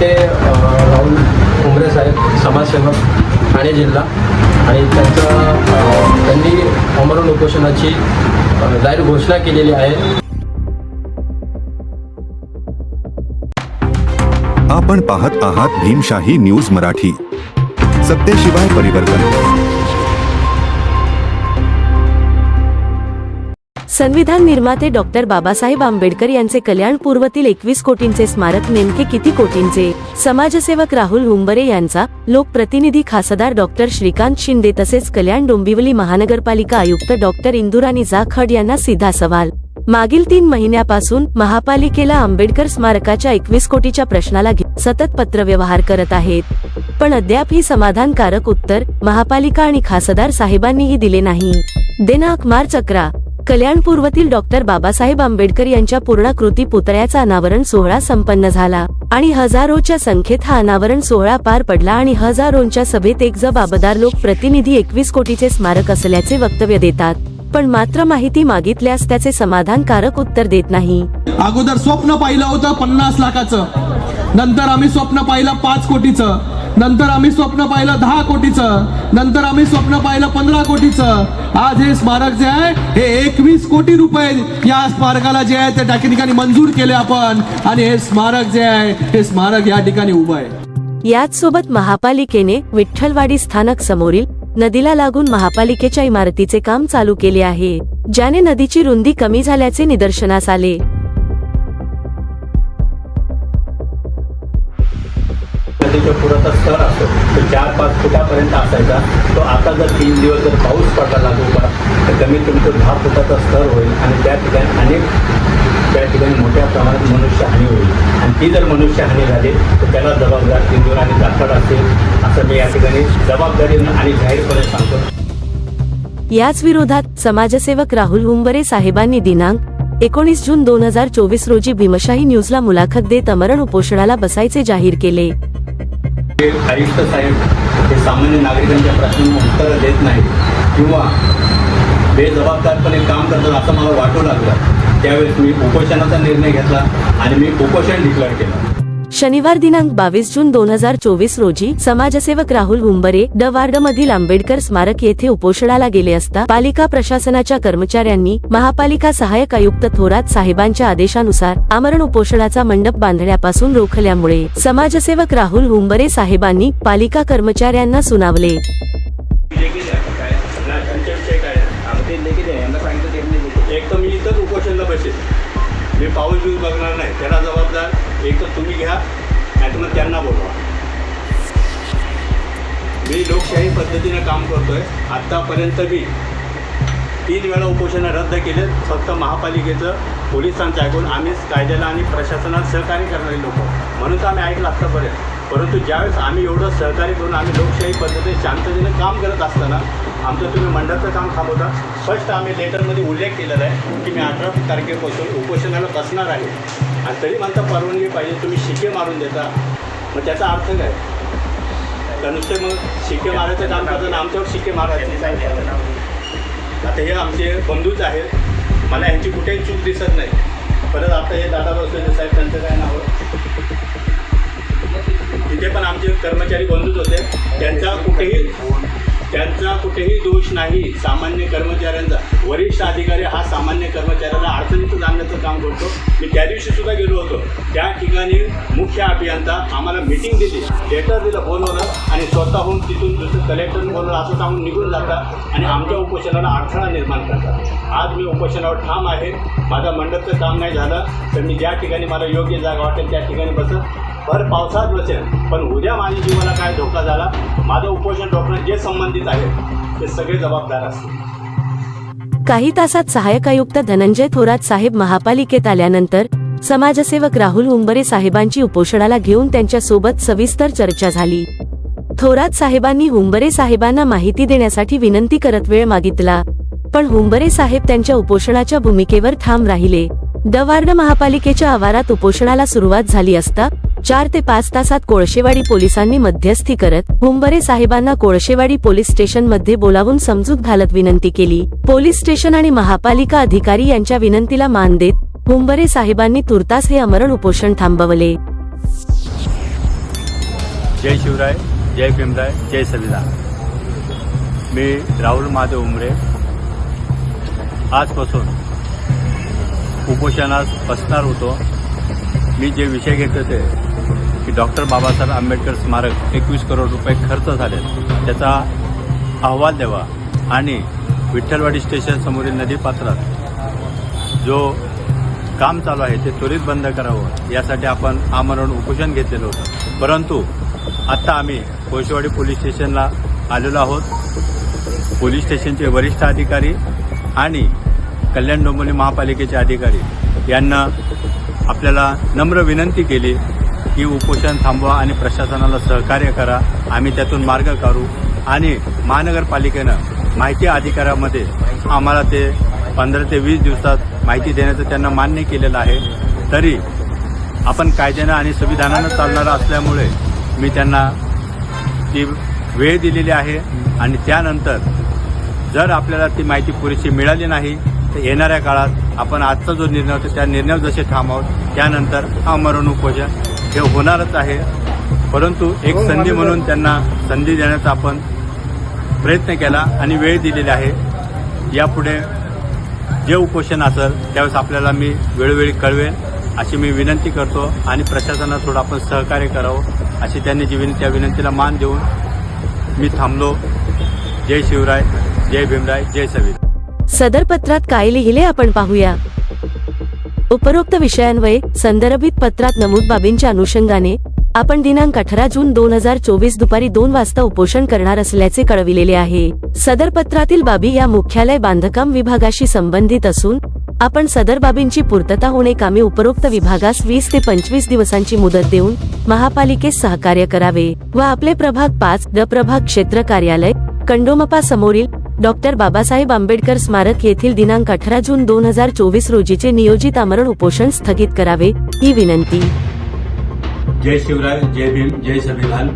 ते राहुल उमरे साहेब समाजसेवक ठाणे जिल्हा आणि त्यांचं त्यांनी अमरण उपोषणाची जाहीर घोषणा केलेली आहे. आपण पाहत आहात भीमशाही न्यूज मराठी. सत्तेशिवाय परिवर्तन. संविधान निर्माते डॉक्टर बाबासाहेब आंबेडकर यांचे कल्याण पूर्वतील एकवीस कोटींचे स्मारक नेमके किती कोटींचे? समाजसेवक राहुल हुंबरे यांचा लोकप्रतिनिधी खासदार डॉक्टर श्रीकांत शिंदे तसेच कल्याण डोंबिवली महानगरपालिका आयुक्त डॉक्टर इंदुराणी जाखड यांना सीधा सवाल. मागील तीन महिन्यापासून महापालिकेला आंबेडकर स्मारकाच्या एकवीस कोटीच्या प्रश्नाला सतत पत्रव्यवहार करत आहेत. पण अद्याप ही समाधानकारक उत्तर महापालिका आणि खासदार साहेबांनीही दिले नाही. दिनांक मार्च अकरा. कल्याण पूर्वतील डॉक्टर बाबासाहेब आंबेडकर यांच्या पूर्णाकृती पुतळ्याचा अनावरण सोहळा संपन्न झाला आणि हजारोच्या संख्येत हा अनावरण सोहळा पार पडला आणि हजारोंच्या सभेत एक जबाबदार लोक प्रतिनिधी एकवीस कोटीचे स्मारक असल्याचे वक्तव्य देतात. पण मात्र माहिती मागितल्यास त्याचे समाधानकारक उत्तर देत नाही. अगोदर स्वप्न पाहिलं होतं पन्नास लाखाचं. नंतर आम्ही स्वप्न पाहिलं पाच कोटीचं. नंतर आम्ही स्वप्न पाहिलं दहा कोटीचं. नंतर आम्ही स्वप्न पाहिलं पंधरा कोटीचं. आज हे स्मारक जे आहे हे एकवीस कोटी रुपये या स्मारकाला जे आहे त्या ठिकाणी मंजूर केले आपण. आणि हे स्मारक जे आहे हे स्मारक या ठिकाणी उभं आहे. याच सोबत महापालिकेने विठ्ठलवाडी स्थानक समोरील नदीला लागून महापालिकेच्या इमारतीचे काम चालू केले आहे ज्याने नदीची रुंदी कमी झाल्याचे निदर्शनास आले. नदीच्या पुराचा स्तर असतो तो चार पाच फुटापर्यंत असायचा. तो आता जर तीन दिवस जर पाऊस पडला लागू का तर कमीत कमी तो दहा फुटाचा स्तर होईल आणि त्या ठिकाणी अनेक त्या ठिकाणी मोठ्या प्रमाणात मनुष्यहानी होईल. आणि ती जर मनुष्यहानी झाली तर त्याला जबाबदार इंदूर आणि जाखड असेल असं मी या ठिकाणी जबाबदारी आणि जाहीरपणे सांगतो. याच विरोधात समाजसेवक राहुल हुंबरे साहेबांनी दिनांक एकोणीस जून दोन हजार चोवीस रोजी भीमशाही न्यूजला मुलाखत देत अमरण उपोषणाला बसायचे जाहीर केले. हे आयुक्त साहेब हे सामान्य नागरिकांच्या प्रश्नांना उत्तर देत नाहीत किंवा बेजबाबदारपणे काम करतात असं मला वाटू लागलं त्यावेळेस मी उपोषणाचा निर्णय घेतला आणि मी उपोषण डिक्लेअर केलं. शनिवार दिनांक बावीस जून दोन हजार चोवीस रोजी समाजसेवक राहुल हुंबरे ड वार्ड मधील आंबेडकर स्मारक येथे उपोषणाला गेले असता पालिका प्रशासनाच्या कर्मचाऱ्यांनी महापालिका सहाय्यक आयुक्त थोरात साहेबांच्या आदेशानुसार आमरण उपोषणाचा मंडप बांधण्यापासून रोखल्यामुळे समाजसेवक राहुल हुंबरे साहेबांनी पालिका कर्मचाऱ्यांना सुनावले. एक तर मी इथंच उपोषणला बसेल. मी पाऊस बिऊल बघणार नाही. त्याला जबाबदार एक तर तुम्ही घ्या नाही तर मग त्यांना बोलवा. मी लोकशाही पद्धतीनं काम करतो आहे आत्तापर्यंत मी तीन वेळा उपोषणं रद्द केले फक्त महापालिकेचं पोलिसांचं ऐकून आम्हीच कायद्याला आणि प्रशासनात सहकार्य करणारे लोक. म्हणून तर आम्ही ऐकलं आत्तापर्यंत. परंतु ज्यावेळेस आम्ही एवढं सहकार्य करून आम्ही लोकशाही पद्धतीने शांततेने काम करत असताना आमचं तुम्ही मंडळाचं काम थांबवता. फर्स्ट आम्ही लेटरमध्ये उल्लेख केलेला आहे की मी अठरा तारखेपासून उपोषणाला बसणार आहे. आणि तरी म्हणता परवानगी पाहिजे तुम्ही शिके मारून देता. मग त्याचा अर्थ काय? तर नुसते मग शिके मारायचं काम करताना आमच्यावर शिके मारायचे? आता हे आमचे बंधूच आहेत. मला ह्यांची कुठेही चूक दिसत नाही. परत आता हे दादा बसलेले साहेब त्यांचं काय नाव? तिथे पण आमचे कर्मचारी बंधूच होते. त्यांचा कुठेही त्यांचा कुठेही दोष नाही सामान्य कर्मचाऱ्यांचा. वरिष्ठ अधिकारी हा सामान्य कर्मचाऱ्याला अडचणीतून आणण्याचं काम करतो. मी त्या दिवशी सुद्धा गेलो होतो. त्या ठिकाणी मुख्य अभियंता आम्हाला मिटिंग दिली. लेटर दिलं बोलवलं आणि स्वतःहून तिथून दुसरं कलेक्टर बोलवलं असं सांगून निघून जातात आणि आमच्या उपोषणाला अडथळा निर्माण करतात आज मी उपोषणावर ठाम आहे. माझा मंडपचं काम नाही झालं तर मी ज्या ठिकाणी मला योग्य जागा वाटेल त्या ठिकाणी बसत भर पावसात बसेल. पण उद्या माझ्या जीवाला काय धोका झाला? माझं उपोषण रोखण्यात जे संबंधित आहेत ते सगळे जबाबदार असतील. काही तासात सहाय्यक आयुक्त धनंजय थोरात साहेब महापालिकेत आल्यानंतर समाजसेवक राहुल हुंबरे साहेबांची उपोषणाला घेऊन त्यांच्यासोबत सविस्तर चर्चा झाली. थोरात साहेबांनी हुंबरे साहेबांना माहिती देण्यासाठी विनंती करत वेळ मागितला. पण हुंबरे साहेब त्यांच्या उपोषणाच्या भूमिकेवर ठाम राहिले. दवार्ड महापालिकेच्या आवारात उपोषणाला सुरुवात झाली असता चार ते पाच तासात कोळशेवाडी पोलिसांनी मध्यस्थी करत हुंबरे साहेबांना कोळशेवाडी पोलीस स्टेशनमध्ये बोलावून समजूत घालत विनंती केली. पोलीस स्टेशन आणि महापालिका अधिकारी यांच्या विनंतीला मान देत हुंबरे साहेबांनी तुर्तास हे अमरण उपोषण थांबवले. जय शिवराय जय भीमराय जय संविधान मी राहुल महादेव उमरे. आजपासून उपोषणात बसणार होतो. मी जे विषय घेतले ते की डॉक्टर बाबासाहेब आंबेडकर स्मारक एकवीस करोड रुपये खर्च झाले. त्याचा अहवाल द्यावा आणि विठ्ठलवाडी स्टेशन समोरील नदीपात्रात जो काम चालू आहे ते त्वरित बंद करावं. यासाठी आपण आमरण उपोषण घेतलेलं होतं. परंतु आत्ता आम्ही कोळशेवाडी पोलीस स्टेशनला आलेलो आहोत. पोलीस स्टेशनचे वरिष्ठ अधिकारी आणि कल्याण डोंबिवली महापालिकेचे अधिकारी यांना आपल्याला नम्र विनंती केली की उपोषण थांबवा आणि प्रशासनाला सहकार्य करा. आम्ही त्यातून मार्ग काढू. आणि महानगरपालिकेनं माहिती अधिकाऱ्यामध्ये आम्हाला ते पंधरा ते वीस दिवसात माहिती देण्याचं त्यांना मान्य केलेलं आहे. तरी आपण कायद्यानं आणि संविधानानं चालणारं असल्यामुळे मी त्यांना ती वेळ दिलेली आहे. आणि त्यानंतर जर आपल्याला ती माहिती पुरेशी मिळाली नाही तर येणाऱ्या काळात आपण आजचा जो निर्णय होता त्या निर्णय जसे थांबवत त्यानंतर आमरण उपोषण हे होणारच आहे. परंतु एक संधी म्हणून त्यांना संधी देण्याचा आपण प्रयत्न केला आणि वेळ दिलेली आहे. यापुढे जे उपोषण असेल त्यावेळेस आपल्याला मी वेळोवेळी कळवेन अशी मी विनंती करतो आणि प्रशासनाला थोडं आपण सहकार्य करावं अशी त्यांनी जी विनंती त्या विनंतीला मान देऊन मी थांबलो. जय शिवराय जय भीमराय जय संविधान सदर पत्रात काय लिहिले आपण पाहूया. उपरोक्त विषयांवये संदर्भित पत्रात नमूद बाबींच्या अनुषंगाने आपण दिनांक अठरा जून दोन हजार चोवीस दुपारी दोन वाजता उपोषण करणार असल्याचे कळविलेले आहे. सदर पत्रातील बाबी या मुख्यालय बांधकाम विभागाशी संबंधित असून आपण सदर बाबींची पूर्तता होणे कामे उपरोक्त विभागास वीस ते पंचवीस दिवसांची मुदत देऊन महापालिकेस सहकार्य करावे व आपले प्रभाग पाच द प्रभाग क्षेत्र कार्यालय कंडोमपा समोरील डॉक्टर बाबासाहेब आंबेडकर स्मारक येथील दिनांक अठरा जून दोन हजार चोवीस रोजीचे नियोजित आमरण उपोषण स्थगित करावे ही विनंती. जय शिवराय जय भीम जय संविधान.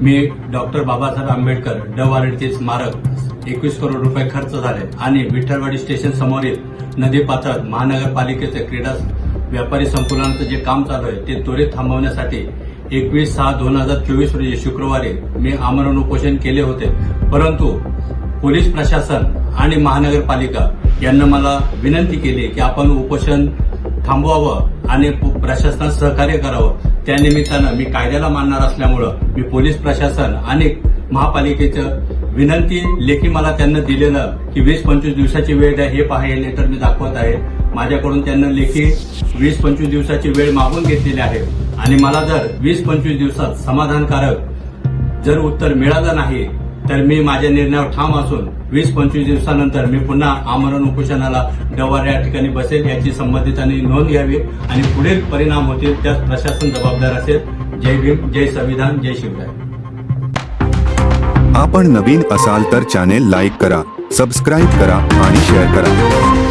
मी डॉक्टर बाबासाहेब आंबेडकर ड स्मारक एकवीस करोड रुपये खर्च झाले आणि विठ्ठलवाडी स्टेशन समोरील नदी पात्रात महानगरपालिकेचे क्रीडा व्यापारी संकुलनाचं जे काम चालू आहे ते त्वरित थांबवण्यासाठी एकवीस सहा दोन हजार चोवीस रोजी शुक्रवारी मी आमरण उपोषण केले होते. परंतु पोलीस प्रशासन आणि महानगरपालिका यांना मला विनंती केली की आपण उपोषण थांबवावं आणि प्रशासनात सहकार्य करावं. त्यानिमित्तानं मी कायद्याला मानणार असल्यामुळं मी पोलीस प्रशासन आणि महापालिकेचं विनंती लेखी मला त्यांना दिलेलं की वीस पंचवीस दिवसाची वेळ द्या हे पहा लेटर मी दाखवत आहे. माझ्याकडून त्यांना लेखी वीस पंचवीस दिवसाची वेळ मागून घेतलेली आहे. आणि मला जर वीस पंचवीस दिवसात समाधानकारक जर उत्तर मिळालं नाही तर मी माझ्या निर्णयावर ठाम असून वीस पंचवीस दिवसानंतर मी पुन्हा आमरण उपोषणाला डवार या ठिकाणी बसेल याची संबंधितांनी नोंद घ्यावी आणि पुढील परिणाम होतील त्यास प्रशासन जबाबदार असेल. जय भीम जय संविधान जय शिवराय. आपण नवीन असाल तर चॅनेल लाईक करा सबस्क्राईब करा आणि शेअर करा.